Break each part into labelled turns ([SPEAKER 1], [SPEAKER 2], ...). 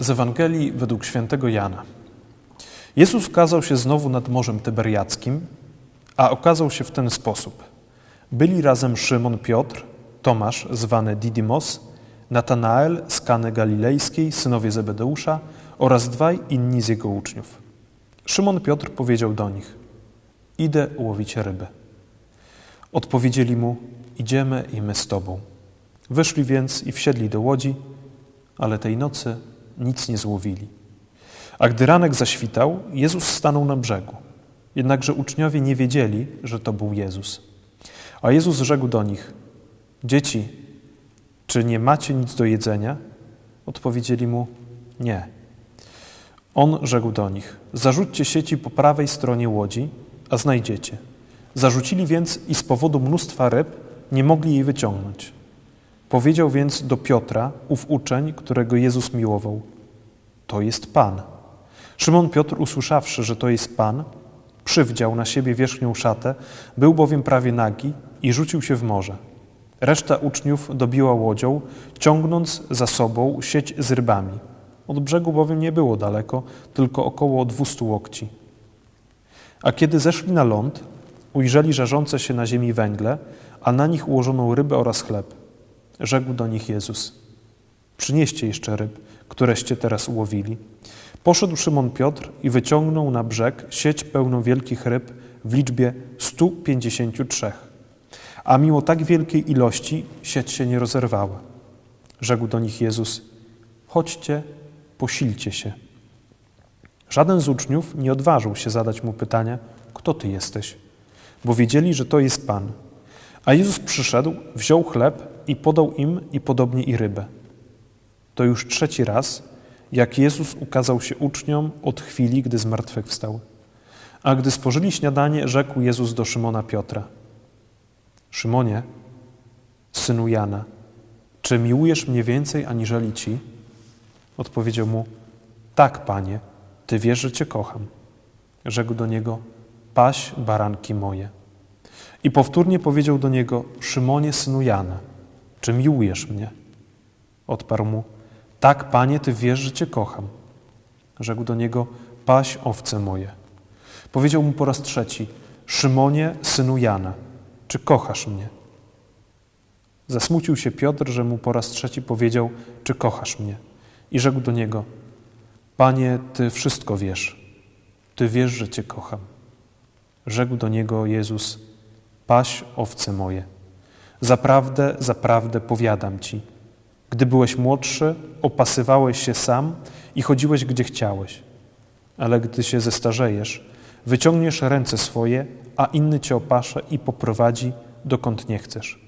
[SPEAKER 1] Z Ewangelii według świętego Jana. Jezus ukazał się znowu nad Morzem Tyberiackim, a okazał się w ten sposób. Byli razem Szymon Piotr, Tomasz zwany Didymos, Natanael z Kany Galilejskiej, synowie Zebedeusza oraz dwaj inni z jego uczniów. Szymon Piotr powiedział do nich: Idę łowić ryby. Odpowiedzieli mu: Idziemy i my z tobą. Wyszli więc i wsiedli do łodzi, ale tej nocy nic nie złowili. A gdy ranek zaświtał, Jezus stanął na brzegu. Jednakże uczniowie nie wiedzieli, że to był Jezus. A Jezus rzekł do nich: Dzieci, czy nie macie nic do jedzenia? Odpowiedzieli mu: Nie. On rzekł do nich: Zarzućcie sieci po prawej stronie łodzi, a znajdziecie. Zarzucili więc i z powodu mnóstwa ryb nie mogli jej wyciągnąć. Powiedział więc do Piotra, ów uczeń, którego Jezus miłował: To jest Pan. Szymon Piotr, usłyszawszy, że to jest Pan, przywdział na siebie wierzchnią szatę, był bowiem prawie nagi i rzucił się w morze. Reszta uczniów dobiła łodzią, ciągnąc za sobą sieć z rybami. Od brzegu bowiem nie było daleko, tylko około dwustu łokci. A kiedy zeszli na ląd, ujrzeli żarzące się na ziemi węgle, a na nich ułożoną rybę oraz chleb. Rzekł do nich Jezus: Przynieście jeszcze ryb, któreście teraz ułowili. Poszedł Szymon Piotr i wyciągnął na brzeg sieć pełną wielkich ryb w liczbie 153. A mimo tak wielkiej ilości sieć się nie rozerwała. Rzekł do nich Jezus: Chodźcie, posilcie się. Żaden z uczniów nie odważył się zadać mu pytania: Kto ty jesteś? Bo wiedzieli, że to jest Pan. A Jezus przyszedł, wziął chleb i podał im, i podobnie i rybę. To już trzeci raz, jak Jezus ukazał się uczniom od chwili, gdy zmartwychwstał. A gdy spożyli śniadanie, rzekł Jezus do Szymona Piotra: Szymonie, synu Jana, czy miłujesz mnie więcej aniżeli ci? Odpowiedział mu: Tak, panie, ty wiesz, że cię kocham. Rzekł do niego: Paś baranki moje. I powtórnie powiedział do niego: Szymonie, synu Jana, czy miłujesz mnie? Odparł mu: Tak, panie, ty wiesz, że cię kocham. Rzekł do niego: Paś owce moje. Powiedział mu po raz trzeci: Szymonie, synu Jana, czy kochasz mnie? Zasmucił się Piotr, że mu po raz trzeci powiedział: Czy kochasz mnie? I rzekł do niego: Panie, ty wszystko wiesz. Ty wiesz, że cię kocham. Rzekł do niego Jezus: Paś owce moje. Zaprawdę, zaprawdę powiadam ci, gdy byłeś młodszy, opasywałeś się sam i chodziłeś gdzie chciałeś. Ale gdy się zestarzejesz, wyciągniesz ręce swoje, a inny cię opasze i poprowadzi dokąd nie chcesz.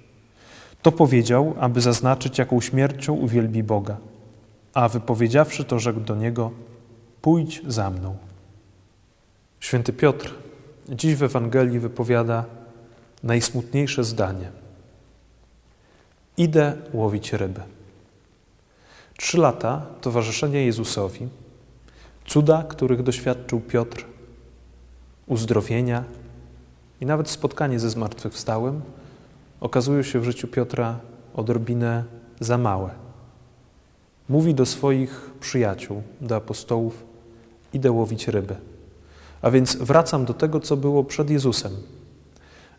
[SPEAKER 1] To powiedział, aby zaznaczyć, jaką śmiercią uwielbi Boga. A wypowiedziawszy to, rzekł do niego: Pójdź za mną. Święty Piotr dziś w Ewangelii wypowiada najsmutniejsze zdanie. Idę łowić ryby. Trzy lata towarzyszenia Jezusowi, cuda, których doświadczył Piotr, uzdrowienia i nawet spotkanie ze zmartwychwstałym okazują się w życiu Piotra odrobinę za małe. Mówi do swoich przyjaciół, do apostołów: Idę łowić ryby. A więc wracam do tego, co było przed Jezusem.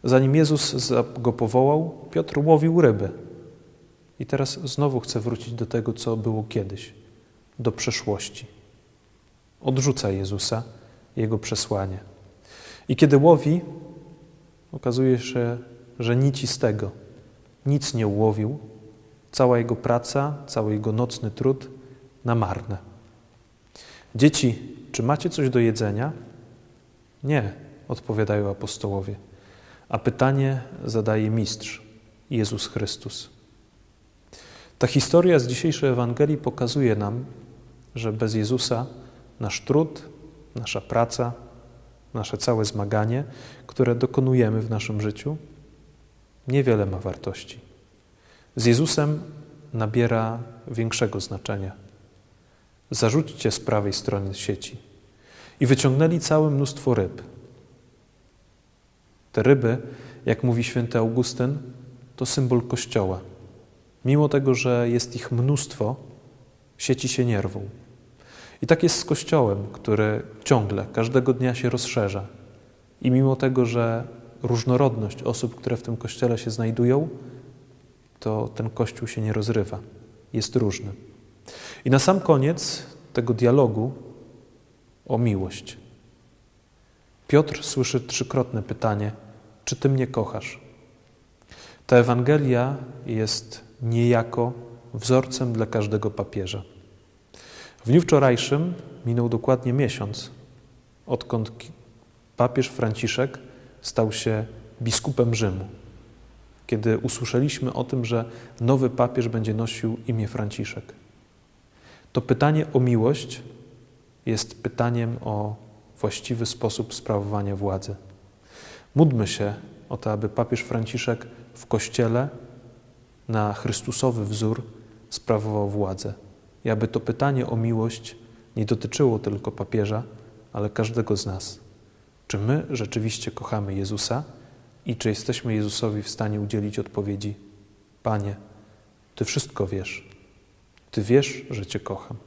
[SPEAKER 1] Zanim Jezus go powołał, Piotr łowił ryby. I teraz znowu chce wrócić do tego, co było kiedyś, do przeszłości. Odrzuca Jezusa, jego przesłanie. I kiedy łowi, okazuje się, że nic z tego, nic nie ułowił, cała jego praca, cały jego nocny trud na marne. Dzieci, czy macie coś do jedzenia? Nie, odpowiadają apostołowie. A pytanie zadaje mistrz, Jezus Chrystus. Ta historia z dzisiejszej Ewangelii pokazuje nam, że bez Jezusa nasz trud, nasza praca, nasze całe zmaganie, które dokonujemy w naszym życiu, niewiele ma wartości. Z Jezusem nabiera większego znaczenia. Zarzućcie z prawej strony sieci. I wyciągnęli całe mnóstwo ryb. Te ryby jak mówi święty Augustyn, to symbol Kościoła. Mimo tego, że jest ich mnóstwo, sieci się nie rwą. I tak jest z Kościołem, który ciągle, każdego dnia się rozszerza. I mimo tego, że różnorodność osób, które w tym Kościele się znajdują, to ten Kościół się nie rozrywa. Jest różny. I na sam koniec tego dialogu o miłość. Piotr słyszy trzykrotne pytanie: Czy ty mnie kochasz? Ta Ewangelia jest niejako wzorcem dla każdego papieża. W dniu wczorajszym minął dokładnie miesiąc, odkąd papież Franciszek stał się biskupem Rzymu. Kiedy usłyszeliśmy o tym, że nowy papież będzie nosił imię Franciszek. To pytanie o miłość jest pytaniem o właściwy sposób sprawowania władzy. Módlmy się o to, aby papież Franciszek w Kościele na Chrystusowy wzór sprawował władzę. I aby to pytanie o miłość nie dotyczyło tylko papieża, ale każdego z nas. Czy my rzeczywiście kochamy Jezusa i czy jesteśmy Jezusowi w stanie udzielić odpowiedzi: Panie, Ty wszystko wiesz. Ty wiesz, że Cię kocham.